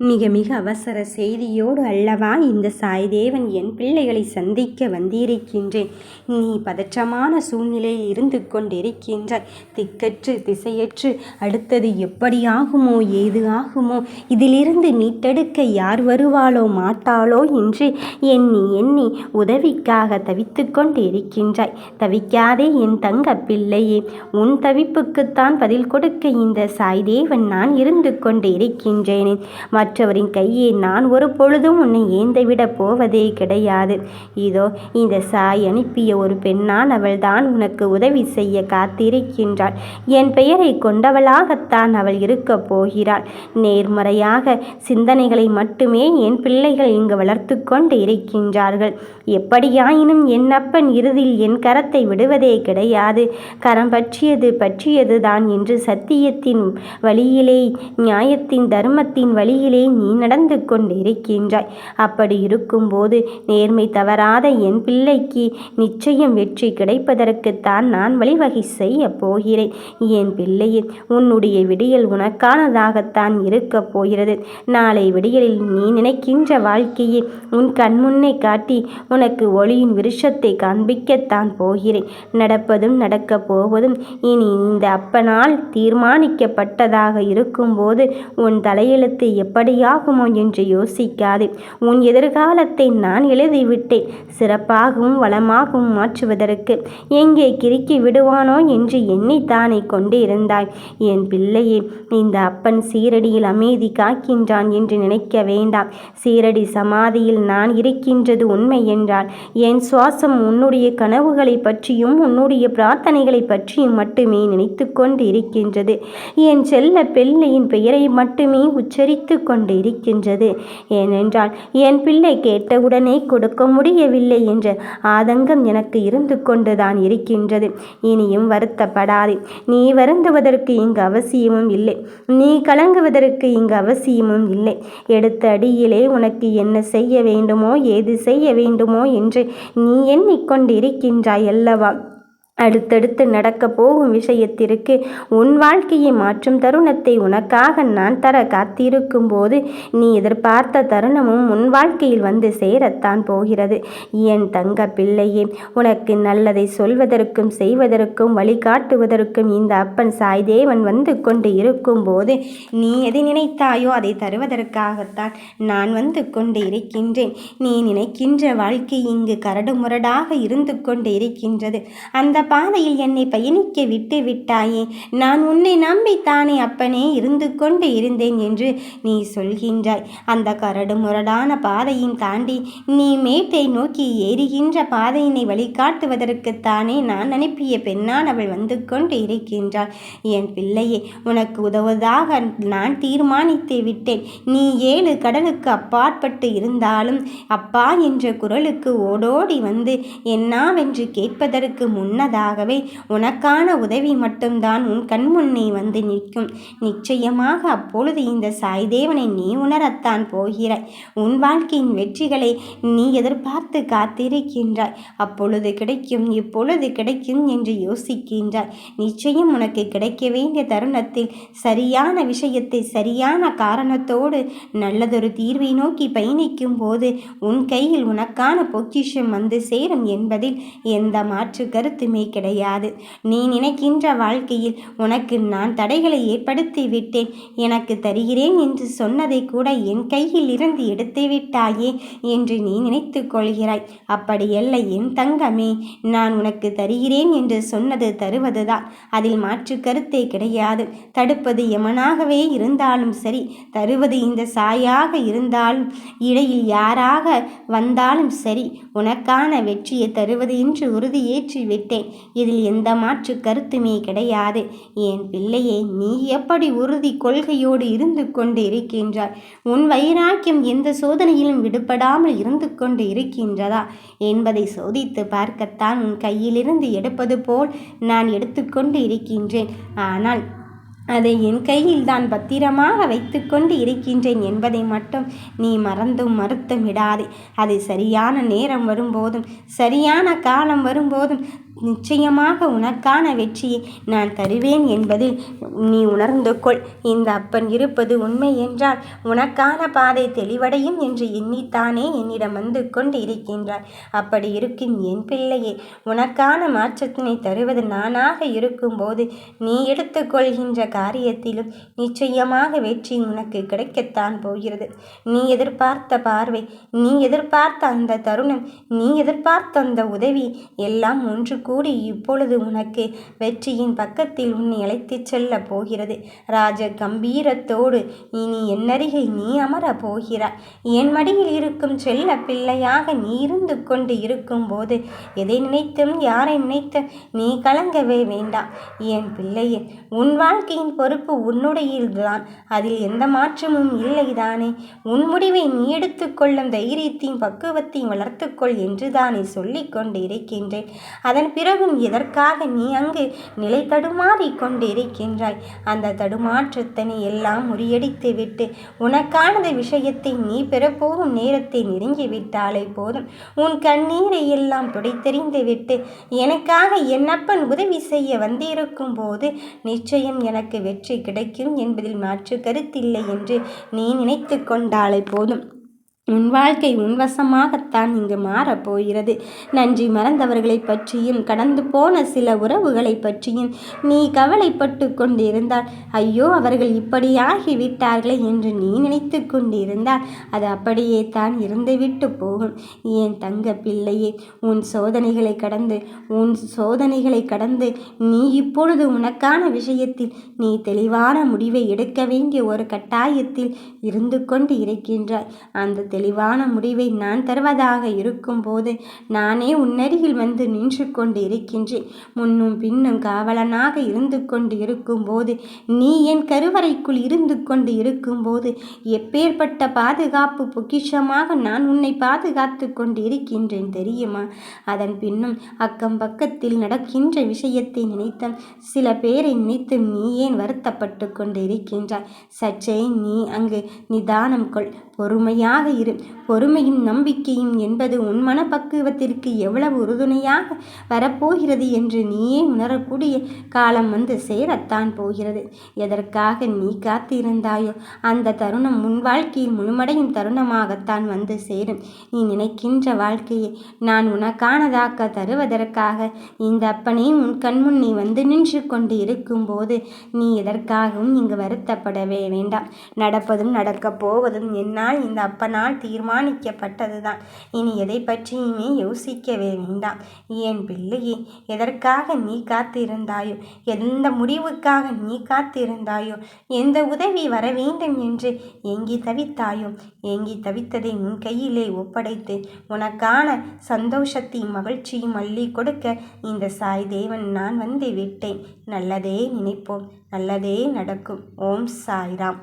மிக மிக அவசர செய்தியோடு அல்லவா இந்த சாய்தேவன் என் பிள்ளைகளை சந்திக்க வந்திருக்கின்றேன். நீ பதற்றமான சூழ்நிலையில் இருந்து கொண்டிருக்கின்றாய். திக்கற்று திசையற்று அடுத்தது எப்படி ஆகுமோ ஏது ஆகுமோ இதிலிருந்து மீட்டெடுக்க யார் வருவாளோ மாட்டாளோ என்று எண்ணி எண்ணி உதவிக்காக தவித்து கொண்டிருக்கின்றாய். தவிக்காதே என் தங்க பிள்ளையே உன் தவிப்புக்குத்தான் பதில் கொடுக்க இந்த சாய்தேவன் நான் இருந்து கொண்டிருக்கின்றேனே. மற்றவரின் கையை நான் ஒரு பொழுதும் உன்னை ஏந்தவிட போவதே கிடையாது. இதோ இந்த சாய் அனுப்பிய ஒரு பெண்ணான் அவள்தான் உனக்கு உதவி செய்ய காத்திருக்கின்றாள். என் பெயரை கொண்டவளாகத்தான் அவள் இருக்கப் போகிறாள். நேர்மறையாக சிந்தனைகளை மட்டுமே என் பிள்ளைகள் இங்கு வளர்த்து கொண்டு இருக்கின்றார்கள். எப்படியாயினும் என் அப்பன் இறுதியில் என் கரத்தை விடுவதே கிடையாது. கரம் பற்றியது பற்றியது தான் என்று சத்தியத்தின் வழியிலே நியாயத்தின் தர்மத்தின் வழியிலே நீ நடந்து கொண்டிருக்கின்றாய். அப்படி இருக்கும்போது நேர்மை தவறாத என் பிள்ளைக்கு நிச்சயம் வெற்றி கிடைப்பதற்குத்தான் நான் வழிவகை செய்ய போகிறேன். என் பிள்ளையே உன்னுடைய விடியல் உனக்கானதாகத்தான் இருக்கப் போகிறது. நாளை விடியலில் நீ நினைக்கின்ற வாழ்க்கையை உன் கண்முன்னே காட்டி உனக்கு ஒளியின் விருஷத்தை காண்பிக்கத்தான் போகிறேன். நடப்பதும் நடக்கப் போவதும் இனி இந்த அப்பனால் தீர்மானிக்கப்பட்டதாக இருக்கும்போது உன் தலையெழுத்து எப்படி எப்படியாகுமோ என்று யோசிக்காது. உன் எதிர்காலத்தை நான் எழுதிவிட்டேன். சிறப்பாகவும் வளமாகவும் மாற்றுவதற்கு எங்கே கிறுக்கி விடுவானோ என்று எண்ணித்தானே கொண்டிருந்தாய். என் பிள்ளையே இந்த அப்பன் சீரடியில் அமைதி காக்கின்றான் என்று நினைக்க வேண்டாம். சீரடி சமாதியில் நான் இருக்கின்றது உண்மை என்றால் என் சுவாசம் உன்னுடைய கனவுகளை பற்றியும் உன்னுடைய பிரார்த்தனைகளை பற்றியும் மட்டுமே நினைத்து கொண்டு இருக்கின்றது என் செல்ல பிள்ளையின் பெயரை மட்டுமே உச்சரித்து கொண்டிருக்கின்றது. ஏனென்றால் என் பிள்ளை கேட்டவுடனே கொடுக்க முடியவில்லை என்ற ஆதங்கம் எனக்கு இருந்து கொண்டுதான் இருக்கின்றது. இனியும் வருத்தப்படாதே. நீ வருந்துவதற்கு இங்கு அவசியமும் இல்லை. நீ கலங்குவதற்கு இங்கு அவசியமும் இல்லை. எடுத்த அடியிலே உனக்கு என்ன செய்ய வேண்டுமோ ஏது செய்ய வேண்டுமோ என்று நீ எண்ணிக்கொண்டு இருக்கின்றாய் அல்லவா? அடுத்தடுத்து நடக்கப் போகும் விஷயத்திற்கு உன் வாழ்க்கையை மாற்றும் தருணத்தை உனக்காக நான் தர காத்திருக்கும் போது நீ எதிர்பார்த்த தருணமும் உன் வாழ்க்கையில் வந்து சேரத்தான் போகிறது. என் தங்க பிள்ளையே உனக்கு நல்லதை சொல்வதற்கும் செய்வதற்கும் வழிகாட்டுவதற்கும் இந்த அப்பன் சாய்தேவன் வந்து கொண்டு இருக்கும்போது நீ எதை நினைத்தாயோ அதை தருவதற்காகத்தான் நான் வந்து கொண்டு இருக்கின்றேன். நீ நினைக்கின்ற வாழ்க்கை இங்கு கரடு முரடாக இருந்து கொண்டு இருக்கின்றது. அந்த பாதையில் என்னை பயணிக்க விட்டு விட்டாயே. நான் உன்னை நம்பித்தானே அப்பனே இருந்து கொண்டு இருந்தேன் என்று நீ சொல்கின்றாய். அந்த கரடு முரடான பாதையும் தாண்டி நீ மேட்டை நோக்கி ஏறுகின்ற பாதையினை வழிகாட்டுவதற்குத்தானே நான் அனுப்பிய பெண்ணான் அவள் வந்து கொண்டு இருக்கின்றாள். என் பிள்ளையே உனக்கு உதவுவதாக நான் தீர்மானித்து விட்டேன். நீ ஏழு கடலுக்கு அப்பாற்பட்டு இருந்தாலும் அப்பா என்ற குரலுக்கு ஓடோடி வந்து என்னாவென்று கேட்பதற்கு முன்னதாகவே உனக்கான உதவி மட்டும்தான் உன் கண்முன்னே வந்து நிற்கும். நிச்சயமாக அப்பொழுது இந்த சாய்தேவனை நீ உணரத்தான் போகிறாய். உன் வாழ்க்கையின் வெற்றிகளை நீ எதிர்பார்த்து காத்திருக்கின்றாய். அப்பொழுது கிடைக்கும் இப்பொழுது கிடைக்கும் என்று யோசிக்கின்றாய். நிச்சயம் உனக்கு கிடைக்க வேண்டிய தருணத்தில் சரியான விஷயத்தை சரியான காரணத்தோடு நல்லதொரு தீர்வை நோக்கி பயணிக்கும் போது உன் கையில் உனக்கான பொக்கிஷம் வந்து சேரும் என்பதில் எந்த மாற்று கருத்துமே கிடையாது. நீ நினைக்கின்ற வாழ்க்கையில் உனக்கு நான் தடைகளை ஏற்படுத்தி விட்டேன். எனக்கு தருகிறேன் என்று சொன்னதை கூட என் கையில் இருந்து எடுத்து விட்டாயே என்று நீ நினைத்து கொள்கிறாய். அப்படியல்ல என் தங்கமே நான் உனக்கு தருகிறேன் என்று சொன்னது தருவதுதான். அதில் மாற்று கருத்தே கிடையாது. தடுப்பது எமனாகவே இருந்தாலும் சரி தருவது இந்த சாயாக இருந்தாலும் இடையில் யாராக வந்தாலும் சரி உனக்கான வெற்றியை தருவது என்று உறுதியேற்றி விட்டேன். இதில் எந்த மாற்று கருத்துமே கிடையாது. என் பிள்ளையே நீ எப்படி உறுதி கொள்கையோடு இருந்து கொண்டு இருக்கின்றாய் உன் வைராக்கியம் எந்த சோதனையிலும் விடுபடாமல் இருந்து கொண்டு இருக்கின்றதா என்பதை சோதித்து பார்க்கத்தான் உன் கையிலிருந்து எடுப்பது போல் நான் எடுத்துக்கொண்டு இருக்கின்றேன் ஆனால் அதை என் கையில் தான் பத்திரமாக வைத்துக்கொண்டு இருக்கின்றேன் என்பதை மட்டும் நீ மறந்தும் மறுத்தும் விடாதே. அது சரியான நேரம் வரும்போதும் சரியான காலம் வரும்போதும் நிச்சயமாக உனக்கான வெற்றியை நான் தருவேன் என்பது நீ உணர்ந்து கொள். இந்த அப்பன் இருப்பது உண்மை என்றால் உனக்கான பாதை தெளிவடையும் என்று எண்ணித்தானே என்னிடம் வந்து கொண்டு இருக்கின்றார் அப்படி இருக்கும் என் பிள்ளையே உனக்கான மாற்றத்தினை தருவது நானாக இருக்கும்போது நீ எடுத்துக்கொள்கின்ற காரியத்திலும் நிச்சயமாக வெற்றி உனக்கு கிடைக்கத்தான் போகிறது. நீ எதிர்பார்த்த பார்வை நீ எதிர்பார்த்த அந்த தருணம் நீ எதிர்பார்த்த அந்த உதவி எல்லாம் ஒன்று கூடி இப்பொழுது உனக்கு வெற்றியின் பக்கத்தில் உன்னை அழைத்துச் செல்லப் போகிறது. ராஜ கம்பீரத்தோடு இனி என்னருகை நீ அமரப் போகிறாய். என் மடியில் இருக்கும் செல்ல பிள்ளையாக நீ இருந்து கொண்டு இருக்கும்போது எதை நினைத்தும் யாரை நினைத்தும் நீ கலங்கவே வேண்டாம். என் பிள்ளையே உன் வாழ்க்கையின் பொறுப்பு உன்னுடையதுதான் அதில் எந்த மாற்றமும் இல்லைதானே. உன் முடிவை நீ எடுத்துக்கொள்ளும் தைரியத்தையும் பக்குவத்தையும் வளர்த்துக்கொள் என்று தானே சொல்லிக் கொண்டு இருக்கின்றேன். அதன் பிறகும் எதற்காக நீ அங்கு நிலை தடுமாறி கொண்டிருக்கின்றாய்? அந்த தடுமாற்றத்தனை எல்லாம் முறியடித்து விட்டு உனக்கானது விஷயத்தை நீ பெறப்போகும் நேரத்தை நெருங்கிவிட்டாலே போதும். உன் கண்ணீரை எல்லாம் துடைத்தெறிந்து விட்டு எனக்காக என்னப்பன் உதவி செய்ய வந்திருக்கும் போது நிச்சயம் எனக்கு வெற்றி கிடைக்கும் என்பதில் மாற்று கருத்தில்லை என்று நீ நினைத்து கொண்டாலே போதும். உன் வாழ்க்கை உன்வசமாகத்தான் இங்கு மாறப்போகிறது நன்றி மறந்தவர்களை பற்றியும் கடந்து போன சில உறவுகளை பற்றியும் நீ கவலைப்பட்டு கொண்டிருந்தால் ஐயோ அவர்கள் இப்படியாகி விட்டார்களே என்று நீ நினைத்து கொண்டிருந்தால் அது அப்படியே தான் இருந்துவிட்டு போகும். ஏன் தங்க பிள்ளையே உன் சோதனைகளை கடந்து உன் சோதனைகளை கடந்து நீ இப்பொழுது உனக்கான விஷயத்தில் நீ தெளிவான முடிவை எடுக்க வேண்டிய ஒரு கட்டாயத்தில் இருந்து கொண்டு இருக்கின்றாய். அந்த தெளிவான முடிவை நான் தருவதாக இருக்கும்போது நானே உன்னருகில் வந்து நின்று கொண்டு இருக்கின்றேன் முன்னும் பின்னும் காவலனாக இருந்து கொண்டு இருக்கும்போது நீ என் கருவறைக்குள் இருந்து கொண்டு இருக்கும்போது எப்பேற்பட்ட பாதுகாப்பு பொக்கிஷமாக நான் உன்னை பாதுகாத்து கொண்டு இருக்கின்றேன் தெரியுமா? அதன் பின்னும் அக்கம் பக்கத்தில் நடக்கின்ற விஷயத்தை நினைத்த சில பேரை நினைத்து நீ ஏன் வருத்தப்பட்டு கொண்டு இருக்கின்றாய் சற்றே நீ அங்கு நிதானம் கொள். பொறுமையாக இரு பொறுமையும் நம்பிக்கையும் என்பது உன் மனப்பக்குவத்திற்கு எவ்வளவு உறுதுணையாக வரப்போகிறது என்று நீயே உணரக்கூடிய காலம் வந்து சேரத்தான் போகிறது. எதற்காக நீ காத்திருந்தாயோ அந்த தருணம் உன் வாழ்க்கையில் முழுமடையும் தருணமாகத்தான் வந்து சேரும். நீ நினைக்கின்ற வாழ்க்கையை நான் உனக்கானதாக்க தருவதற்காக இந்த அப்பனே உன் கண்முன் நீ வந்து நின்று கொண்டு இருக்கும்போது நீ எதற்காகவும் இங்கு வருத்தப்படவே வேண்டாம். நடப்பதும் நடக்கப் போவதும் என்னால் இந்த அப்பனால் தீர்மானம் தீர்மானிக்கப்பட்டதுதான். இனி எதை பற்றியுமே யோசிக்கவே வேண்டாம். என் பிள்ளையே எதற்காக நீ காத்திருந்தாயோ எந்த முடிவுக்காக நீ காத்திருந்தாயோ எந்த உதவி வர வேண்டும் என்று ஏங்கி தவித்தாயோ ஏங்கி தவித்ததை உன் கையிலே ஒப்படைத்து உனக்கான சந்தோஷத்தையும் மகிழ்ச்சியும் அள்ளி கொடுக்க இந்த சாய் தேவன் நான் வந்து விட்டேன். நல்லதே நினைப்போம். நல்லதே நடக்கும். ஓம் சாய்ராம்.